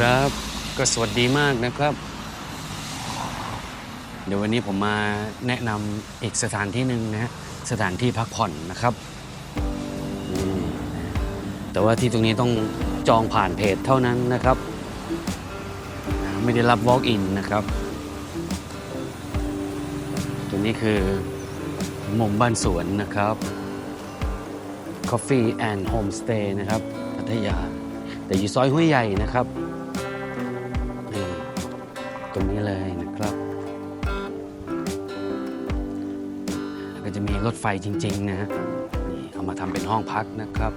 ครับ ก็สวัสดีมากนะครับ เดี๋ยววันนี้ผมมาแนะนำอีกสถานที่หนึ่งนะฮะสถานที่พักผ่อนนะครับอืมแต่ว่าที่ตรงนี้ต้องจองผ่านเพจเท่านั้นนะครับ ไม่ได้รับ walk in นะครับ ตัวนี้คือมุมบ้านสวนนะครับ Coffee and Homestay นะครับพัทยา แต่อยู่ซอยห้วยใหญ่นะครับ ตรงนี้เลยนะครับ แล้วก็จะมีรถไฟจริง ๆ นะฮะนี่เอามาทำเป็นห้องพักนะครับ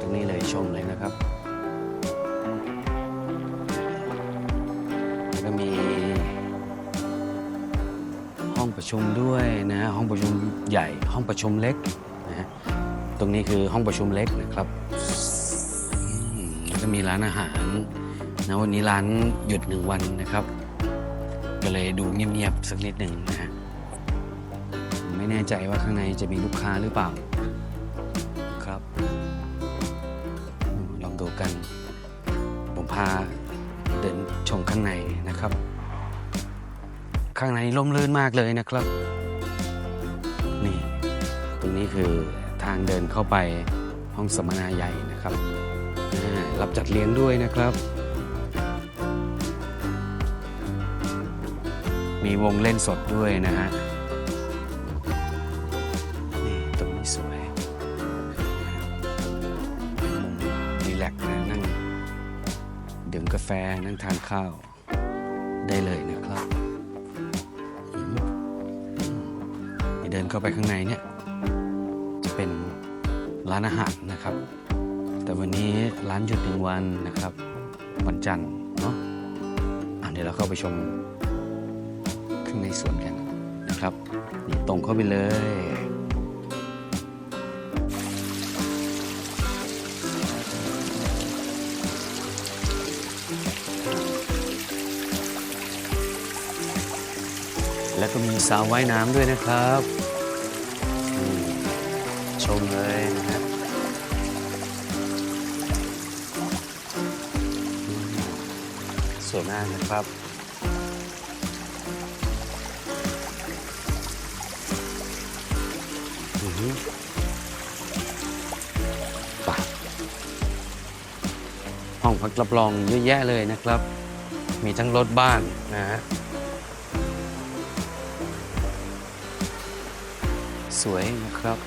ตรงนี้เลยชมเลยนะครับ แล้วก็มี ห้องประชุมด้วยนะ ห้องประชุมใหญ่ ห้องประชุมเล็กนะฮะตรงนี้คือห้องประชุมเล็กนะครับอืมแล้วก็มีร้านอาหาร นะวันนี้ร้านหยุดหนึ่งวันนะครับ ก็เลยดูเงียบๆสักนิดหนึ่งนะฮะไม่แน่ใจว่าข้างในจะมีลูกค้าหรือเปล่าครับ ลองดูกัน ผมพาเดินชมข้างในนะครับ ข้างในร่มรื่นมากเลยนะครับ นี่ ตรงนี้คือทางเดินเข้าไปห้องสัมมนาใหญ่นะครับรับจัดเลี้ยงด้วยนะครับ มีวงเล่นสดด้วยนะฮะนี่ตรงนี้สวยรีแลกนะนั่งดื่มกาแฟนั่งทานข้าวได้เลยนะครับเดินเข้าไปข้างในเนี่ยจะเป็นร้านอาหารนะครับ แต่วันนี้ร้านหยุดหนึ่งวันนะครับวันจันทร์เนาะอะเดี๋ยวเราเข้าไปชม ในสวนกันนะครับนี่ตรงเข้าไปเลยแล้วก็มีสาวว่ายน้ำด้วยนะครับชมเลยนะฮะอืมสวยมากนะครับ ห้องพักรับรองเยอะแยะเลยนะครับ มีทั้งรถบ้านนะฮะสวยนะครับ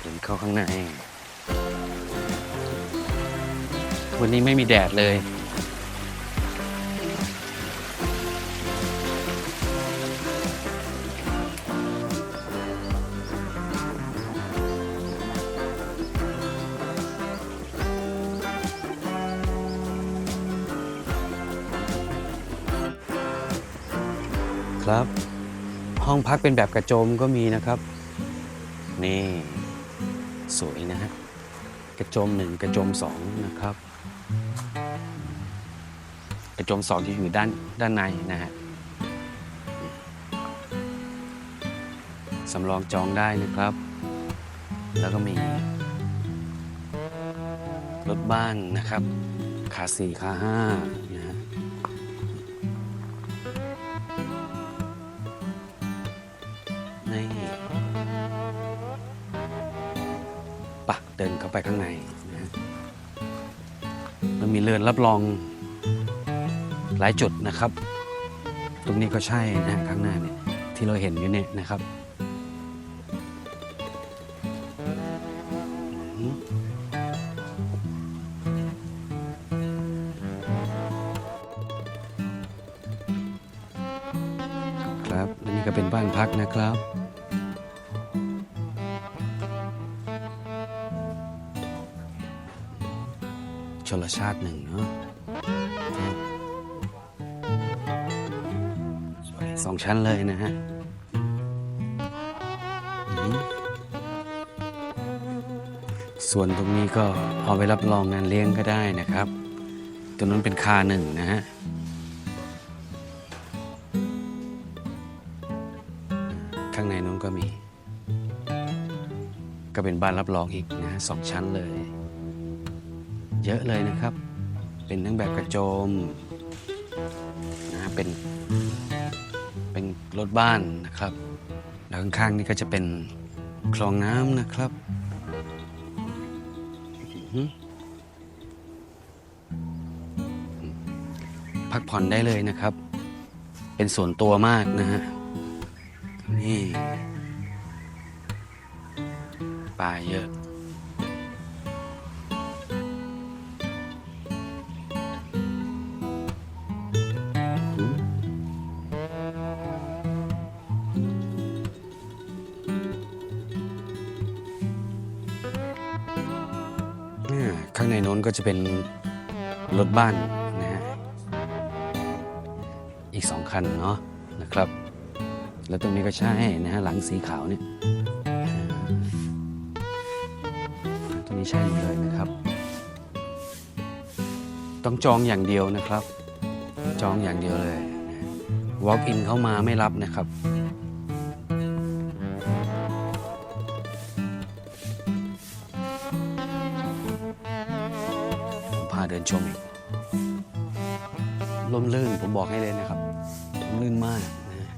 เดินเข้าข้างใน วันนี้ไม่มีแดดเลย ครับ ห้องพักเป็นแบบกระโจมก็มีนะครับ นี่ สวยนะฮะกระโจมหนึ่งกระโจมสองนะครับ กระโจมสองจะอยู่ด้านด้านในนะฮะสำรองจองได้นะครับ แล้วก็มีรถบ้านนะครับ ขาสี่ขาห้า เดินเข้าไปข้างในนะมันมีเรือนรับรองหลายจุดนะครับ ตรงนี้ก็ใช่นะข้างหน้าเนี่ยที่เราเห็นอยู่เนี่ยนะครับครับและนี่ก็เป็นบ้านพักนะครับ ชนลชาติหนึ่งเนาะสองชั้นเลยนะฮะส่วนตรงนี้ก็เอาไปรับรองงานเลี้ยงก็ได้นะครับตรงนั้นเป็นคาหนึ่งนะฮะข้างในนู้นก็มี ก็เป็นบ้านรับรองอีกนะฮะสองชั้นเลย เยอะเลยนะครับ เป็นทั้งแบบกระโจมนะเป็น เป็นรถบ้านนะครับ แล้วข้างๆนี่ก็จะเป็นคลองน้ำนะครับพักผ่อนได้เลยนะครับ เป็นส่วนตัวมากนะฮะ นี่ปลาเยอะางในโน้นก็จะเป็นรถบ้านนะฮะ อีกสองคันเนาะนะครับ แล้วตรงนี้ก็ใช่นะฮะหลังสีขาวเนี่ยตรงนี้ใช่หมดเลยนะครับ ต้องจองอย่างเดียวนะครับ จองอย่างเดียวเลย walk in เข้ามาไม่รับนะครับ ดินชมอีกลมลื่นผมบอกให้เลยนะครับลมลื่นมากนะฮะ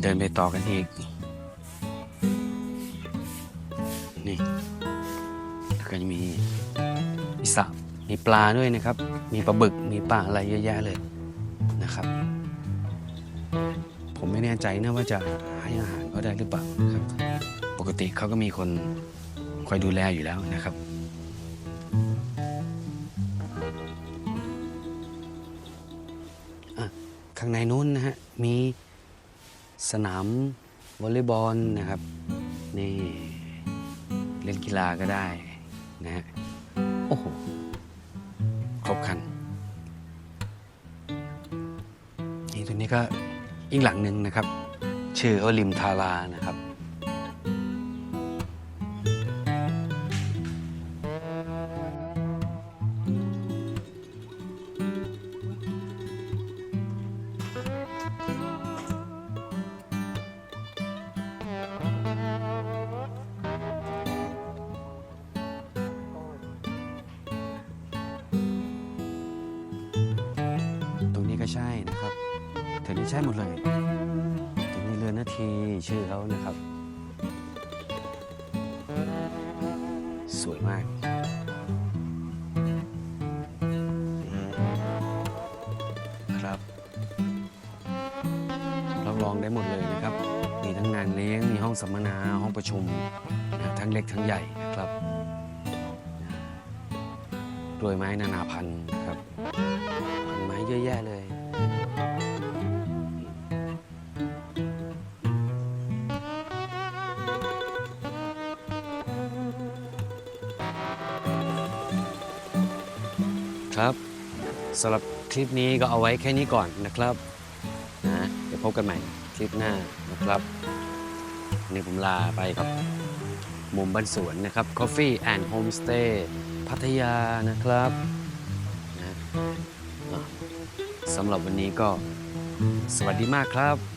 เดินไปต่อกันอีก นี่แล้ว ก็จะมีมีสระมีปลาด้วยนะครับ มีปลาบึกมีปลาอะไรเยอะแยะเลยนะครับ ผมไม่แน่ใจนะว่าจะให้อาหารเขาได้หรือเปล่าครับ ปกติเขาก็มีคนคอยดูแลอยู่แล้วนะครับข้างในนู้นนะฮะมีสนามวอลเลย์บอลนะครับนี่เล่นกีฬาก็ได้ นะฮะ โอ้โห ครบคันนี่ตัวนี้ก็อีกหลังหนึ่งนะครับ ชื่อเขาริมทารานะครับ ก็ใช่นะครับแถวนี้ใช่หมดเลยตรงนี้เรือนนาทีชื่อเขานะครับ สวยมาก ครับ รับรองได้หมดเลยนะครับ มีทั้งงานเลี้ยง มีห้องสัมมนา ห้องประชุมนะทั้งเล็กทั้งใหญ่นะครับกล้วยไม้นานาพันธุ์นะครับพันไม้เยอะแยะเลย ครับสำหรับคลิปนี้ก็เอาไว้แค่นี้ก่อนนะครับนะเดี๋ยวพบกันใหม่คลิปหน้านะครับนนี้ผมลาไปครับ มุมบ้านสวนนะครับ Coffee and Homestay พัทยานะครับนะสำหรับวันนี้ก็สวัสดีมากครับ